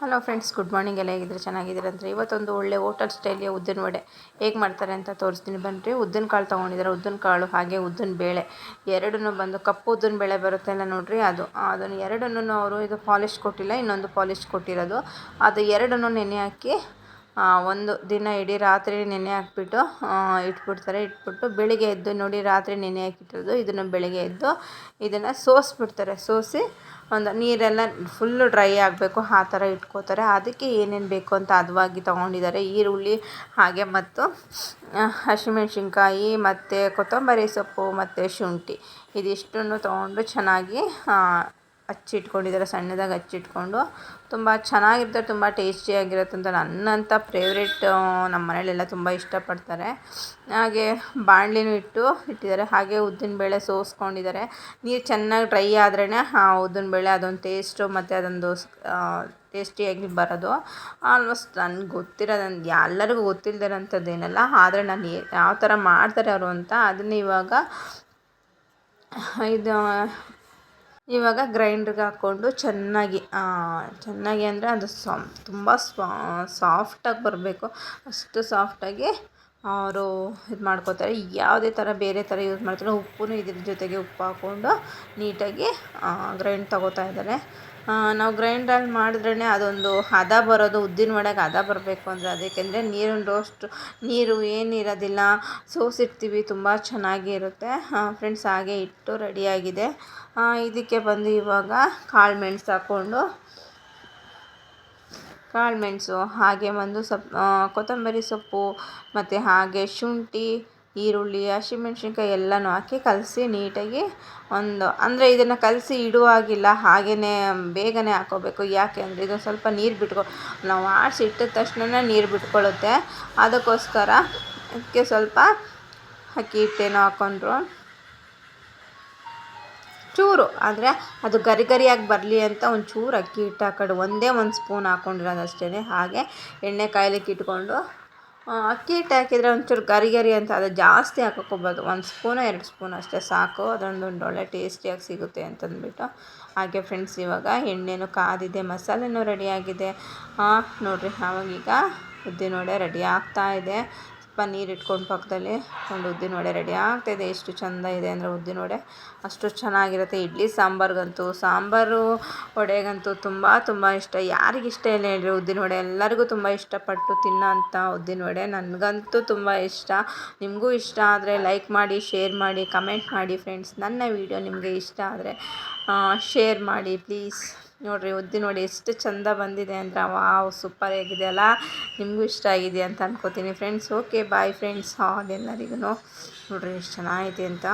Hello friends good morning ಎಲ್ಲ ಹೇಗಿದ್ರೆ ಚೆನ್ನಾಗಿದ್ದೀರಂದ್ರೆ ಇವತ್ತೊಂದು ಒಳ್ಳೆ ಹೋಟೆಲ್ ಸ್ಟೈಲಿಯ ಉದ್ದಿನ ವಡೆ ಹೇಗೆ ಮಾಡ್ತಾರೆ ಅಂತ ತೋರಿಸ್ತೀನಿ. ಬನ್ನಿರಿ ಉದ್ದಿನ ಕಾಳು ತೊಗೊಂಡಿದ್ದಾರೆ. ಉದ್ದಿನ ಕಾಳು ಹಾಗೆ ಉದ್ದಿನ ಬೇಳೆ. ಎರಡನ್ನೂ ಬಂದು ಕಪ್ಪು ಉದ್ದಿನ ಬೇಳೆ ಬರುತ್ತೆ ಅಲ್ಲ ನೋಡಿರಿ ಅದು. ಅದನ್ನು ಎರಡನ್ನೂ ಅವರು ಇದು ಪಾಲಿಶ್ ಕೊಟ್ಟಿಲ್ಲ, ಇನ್ನೊಂದು ಪಾಲಿಶ್ ಕೊಟ್ಟಿರೋದು. ಅದು ಎರಡನ್ನೂ ನೆನೆ ಹಾಕಿ ಒಂದು ದಿನ ಇಡೀ ರಾತ್ರಿ ನೆನೆ ಹಾಕ್ಬಿಟ್ಟು ಇಟ್ಬಿಡ್ತಾರೆ. ಇಟ್ಬಿಟ್ಟು ಬೆಳಗ್ಗೆ ಎದ್ದು ನೋಡಿ ರಾತ್ರಿ ನೆನೆ ಹಾಕಿಟ್ಟಿರೋದು. ಇದನ್ನು ಬೆಳಗ್ಗೆ ಎದ್ದು ಇದನ್ನು ಸೋಸಿಬಿಡ್ತಾರೆ. ಸೋಸಿ ಒಂದು ನೀರೆಲ್ಲ ಫುಲ್ಲು ಡ್ರೈ ಆಗಬೇಕು, ಆ ಥರ ಇಟ್ಕೋತಾರೆ. ಅದಕ್ಕೆ ಏನೇನು ಬೇಕು ಅಂತ ಹದವಾಗಿ ತೊಗೊಂಡಿದ್ದಾರೆ. ಈರುಳ್ಳಿ ಹಾಗೆ ಮತ್ತು ಹಸಿಮೆಣ್ಸಿನ್ಕಾಯಿ ಮತ್ತು ಕೊತ್ತಂಬರಿ ಸೊಪ್ಪು ಮತ್ತು ಶುಂಠಿ. ಇದಿಷ್ಟನ್ನು ತೊಗೊಂಡು ಚೆನ್ನಾಗಿ ಹಚ್ಚಿಟ್ಕೊಂಡಿದ್ದಾರೆ ಸಣ್ಣದಾಗಿ ಹಚ್ಚಿಟ್ಕೊಂಡು ತುಂಬ ಚೆನ್ನಾಗಿರುತ್ತೆ, ತುಂಬ ಟೇಸ್ಟಿಯಾಗಿರುತ್ತೆ ಅಂತ ನನ್ನಂಥ ಫೇವ್ರೇಟ್ ನಮ್ಮ ಮನೇಲೆಲ್ಲ ತುಂಬ ಇಷ್ಟಪಡ್ತಾರೆ. ಹಾಗೆ ಬಾಣಲಿನೂ ಇಟ್ಟು ಇಟ್ಟಿದ್ದಾರೆ, ಹಾಗೆ ಉದ್ದಿನಬೇಳೆ ಸೋಸ್ಕೊಂಡಿದ್ದಾರೆ. ನೀರು ಚೆನ್ನಾಗಿ ಡ್ರೈ ಆದ್ರೇ ಆ ಉದ್ದಿನಬೇಳೆ ಅದೊಂದು ಟೇಸ್ಟು ಮತ್ತು ಅದೊಂದು ಟೇಸ್ಟಿಯಾಗಿ ಬರೋದು. ಆಲ್ಮೋಸ್ಟ್ ನನ್ಗೆ ಗೊತ್ತಿರೋದು ಎಲ್ಲರಿಗೂ ಗೊತ್ತಿಲ್ಲದಿರೋಂಥದ್ದೇನಲ್ಲ ಆದರೆ ನಾನು ಯಾವ ಥರ ಮಾಡ್ತಾರೆ ಅವರು ಅಂತ, ಅದನ್ನ ಇವಾಗ, ಇದು ಇವಾಗ ಗ್ರೈಂಡ್ರಿಗೆ ಹಾಕ್ಕೊಂಡು ಚೆನ್ನಾಗಿ ಚೆನ್ನಾಗಿ ಅಂದರೆ ಅದು ತುಂಬ ಸಾಫ್ಟಾಗಿ ಬರಬೇಕು. ಅಷ್ಟು ಸಾಫ್ಟಾಗಿ ಅವರು ಇದು ಮಾಡ್ಕೋತಾರೆ. ಯಾವುದೇ ಥರ ಬೇರೆ ಥರ ಯೂಸ್ ಮಾಡ್ತಾರೆ. ಉಪ್ಪು ಇದ್ರ ಜೊತೆಗೆ ಉಪ್ಪು ಹಾಕ್ಕೊಂಡು ನೀಟಾಗಿ ಗ್ರೈಂಡ್ ತಗೋತಾ ಇದ್ದಾರೆ. ನಾವು ಗ್ರೈಂಡಲ್ಲಿ ಮಾಡಿದ್ರೇ ಅದೊಂದು ಹದ ಬರೋದು, ಉದ್ದಿನ ವಡೆಗೆ ಹದ ಬರಬೇಕು ಅಂದರೆ ಅದಕ್ಕೆಂದರೆ ನೀರಿನ ರೋಸ್ಟ್ ನೀರು ಏನಿರೋದಿಲ್ಲ ಸೋಸಿರ್ತೀವಿ ತುಂಬ ಚೆನ್ನಾಗಿ ಇರುತ್ತೆ. ಫ್ರೆಂಡ್ಸ್ ಹಾಗೆ ಇಟ್ಟು ರೆಡಿಯಾಗಿದೆ ಇದಕ್ಕೆ ಬಂದು ಇವಾಗ ಕಾಳು ಮೆಣಸು ಹಾಕ್ಕೊಂಡು ಕಾಳು ಮೆಣಸು, ಹಾಗೆ ಒಂದು ಸೊಪ್ಪು ಕೊತ್ತಂಬರಿ ಸೊಪ್ಪು, ಮತ್ತು ಹಾಗೆ ಶುಂಠಿ, ಈರುಳ್ಳಿ, ಹಸಿಮೆಣ್ಸಿನ್ಕಾಯಿ ಎಲ್ಲನೂ ಹಾಕಿ ಕಲಸಿ ನೀಟಾಗಿ ಒಂದು, ಅಂದರೆ ಇದನ್ನು ಕಲಸಿ ಇಡುವಾಗಿಲ್ಲ ಹಾಗೆಯೇ ಬೇಗನೆ ಹಾಕ್ಕೋಬೇಕು ಯಾಕೆ ಅಂದರೆ ಇದು ಸ್ವಲ್ಪ ನೀರು ಬಿಟ್ಕೊ, ನಾವು ಆಡಿಸಿ ಇಟ್ಟಿದ ತಕ್ಷಣ ನೀರು ಬಿಟ್ಕೊಳ್ಳುತ್ತೆ ಅದಕ್ಕೋಸ್ಕರ ಅದಕ್ಕೆ ಸ್ವಲ್ಪ ಅಕ್ಕಿ ಹಿಟ್ಟೇನೋ ಹಾಕ್ಕೊಂಡ್ರು ಚೂರು. ಅಂದರೆ ಅದು ಗರಿ ಗರಿಯಾಗಿ ಬರಲಿ ಅಂತ ಒಂಚೂರು ಅಕ್ಕಿ ಹಿಟ್ಟು ಹಾಕೊಂಡು ಒಂದೇ ಒಂದು ಸ್ಪೂನ್ ಹಾಕ್ಕೊಂಡಿರೋದು ಅಷ್ಟೇ ಹಾಗೆ ಎಣ್ಣೆ ಕಾಯ್ಲಿಕ್ಕೆ ಇಟ್ಕೊಂಡು ಅಕ್ಕಿ ಹಿಟ್ಟು ಹಾಕಿದರೆ ಒಂಚೂರು ಗರಿ ಗರಿ ಅಂತ, ಅದು ಜಾಸ್ತಿ ಹಾಕೋಕ್ಕೋಗ್ಬೋದು ಒಂದು ಸ್ಪೂನು ಎರಡು ಸ್ಪೂನ್ ಅಷ್ಟೇ ಸಾಕು. ಅದೊಂದು ಒಂದು ಒಳ್ಳೆ ಟೇಸ್ಟಿಯಾಗಿ ಸಿಗುತ್ತೆ ಅಂತಂದ್ಬಿಟ್ಟು. ಹಾಗೆ ಫ್ರೆಂಡ್ಸ್ ಇವಾಗ ಎಣ್ಣೆನೂ ಕಾದಿದೆ, ಮಸಾಲೆನೂ ರೆಡಿಯಾಗಿದೆ ನೋಡಿರಿ, ಆವಾಗೀಗ ಉದ್ದಿನ ವಡೆ ರೆಡಿ ಆಗ್ತಾ ಇದೆ. ನೀರು ಇಟ್ಕೊಂಡು ಪಕ್ಕದಲ್ಲಿ ಒಂದು ಉದ್ದಿನ ವಡೆ ರೆಡಿ ಆಗ್ತಾಯಿದೆ ಎಷ್ಟು ಚೆಂದ ಇದೆ ಅಂದರೆ ಉದ್ದಿನ ವಡೆ. ಅಷ್ಟು ಚೆನ್ನಾಗಿರುತ್ತೆ. ಇಡ್ಲಿ, ಸಾಂಬಾರ್ಗಂತೂ. ಸಾಂಬಾರು ವಡೆಗಂತೂ ತುಂಬ ತುಂಬ ಇಷ್ಟ. ಯಾರಿಗೆ ಇಷ್ಟ ಇಲ್ಲ ಹೇಳ್ರಿ? ಉದ್ದಿನ ವಡೆ ಎಲ್ಲರಿಗೂ ತುಂಬ ಇಷ್ಟಪಟ್ಟು ತಿನ್ನೋಂಥ ಉದ್ದಿನ ವಡೆ. ನನಗಂತೂ ತುಂಬ ಇಷ್ಟ. ನಿಮಗೂ ಇಷ್ಟ ಆದರೆ ಲೈಕ್ ಮಾಡಿ ಶೇರ್ ಮಾಡಿ ಕಮೆಂಟ್ ಮಾಡಿ ಫ್ರೆಂಡ್ಸ್ ನನ್ನ ವೀಡಿಯೋ ನಿಮಗೆ ಇಷ್ಟ ಆದರೆ ಶೇರ್ ಮಾಡಿ ಪ್ಲೀಸ್ ನೋಡಿರಿ, ಉದ್ದಿ ನೋಡಿ ಎಷ್ಟು ಚಂದ ಬಂದಿದೆ ಅಂದರೆ, ವಾವ್ ಸೂಪರ್ ಆಗಿದೆ ಅಲ್ಲ? ನಿಮಗೂ ಇಷ್ಟ ಆಗಿದೆ ಅಂತ ಅನ್ಕೋತೀನಿ ಫ್ರೆಂಡ್ಸ್ ಓಕೆ ಬಾಯ್ ಫ್ರೆಂಡ್ಸ್ ಎಲ್ಲರಿಗೂ ನೋಡಿರಿ, ಎಷ್ಟು ಚೆನ್ನಾಗಿದೆ ಅಂತ.